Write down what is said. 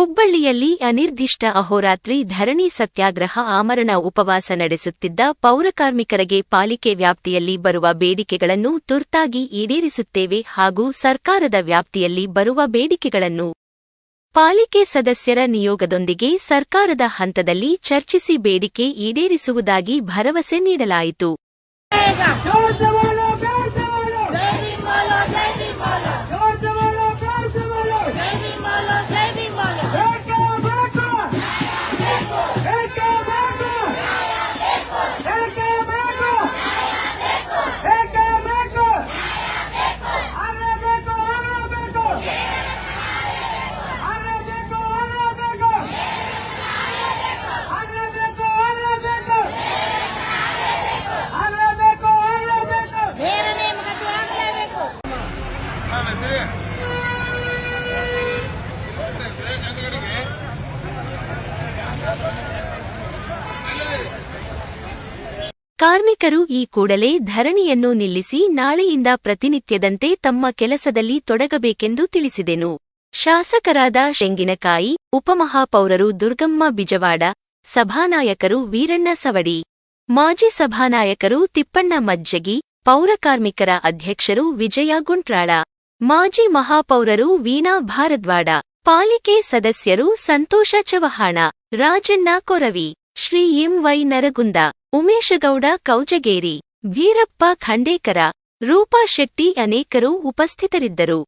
ಹುಬ್ಬಳ್ಳಿಯಲ್ಲಿ ಅನಿರ್ದಿಷ್ಟ ಅಹೋರಾತ್ರಿ ಧರಣಿ ಸತ್ಯಾಗ್ರಹ ಆಮರಣ ಉಪವಾಸ ನಡೆಸುತ್ತಿದ್ದ ಪೌರಕಾರ್ಮಿಕರಿಗೆ ಪಾಲಿಕೆ ವ್ಯಾಪ್ತಿಯಲ್ಲಿ ಬರುವ ಬೇಡಿಕೆಗಳನ್ನು ತುರ್ತಾಗಿ ಈಡೇರಿಸುತ್ತೇವೆ ಹಾಗೂ ಸರ್ಕಾರದ ವ್ಯಾಪ್ತಿಯಲ್ಲಿ ಬರುವ ಬೇಡಿಕೆಗಳನ್ನು ಪಾಲಿಕೆ ಸದಸ್ಯರ ನಿಯೋಗದೊಂದಿಗೆ ಸರ್ಕಾರದ ಹಂತದಲ್ಲಿ ಚರ್ಚಿಸಿ ಬೇಡಿಕೆ ಈಡೇರಿಸುವುದಾಗಿ ಭರವಸೆ ನೀಡಲಾಯಿತು. ಕಾರ್ಮಿಕರು ಈ ಕೂಡಲೇ ಧರಣಿಯನ್ನು ನಿಲ್ಲಿಸಿ ನಾಳೆಯಿಂದ ಪ್ರತಿನಿತ್ಯದಂತೆ ತಮ್ಮ ಕೆಲಸದಲ್ಲಿ ತೊಡಗಬೇಕೆಂದು ತಿಳಿಸಿದೆನು. ಶಾಸಕರಾದ ಶೆಂಗಿನಕಾಯಿ, ಉಪಮಹಾಪೌರರು ದುರ್ಗಮ್ಮ ಬಿಜವಾಡ, ಸಭಾನಾಯಕರು ವೀರಣ್ಣ ಸವಡಿ, ಮಾಜಿ ಸಭಾನಾಯಕರು ತಿಪ್ಪಣ್ಣ ಮಜ್ಜಗಿ ಪೌರಕಾರ್ಮಿಕರ ಅಧ್ಯಕ್ಷರು ವಿಜಯ ಗುಂಟ್ರಾಳ. ಮಾಜಿ ಮಹಾಪೌರರು ವೀಣಾ ಭಾರದ್ವಾಡ, ಪಾಲಿಕೆ ಸದಸ್ಯರು ಸಂತೋಷ ಚವಹಾಣ, ರಾಜಣ್ಣ ಕೊರವಿ, ಶ್ರೀ ಎಂ ವೈ ನರಗುಂದ, ಉಮೇಶಗೌಡ ಕೌಜಗೇರಿ, ವೀರಪ್ಪ ಖಂಡೇಕರ, ರೂಪಾ ಶೆಟ್ಟಿ ಅನೇಕರು ಉಪಸ್ಥಿತರಿದ್ದರು.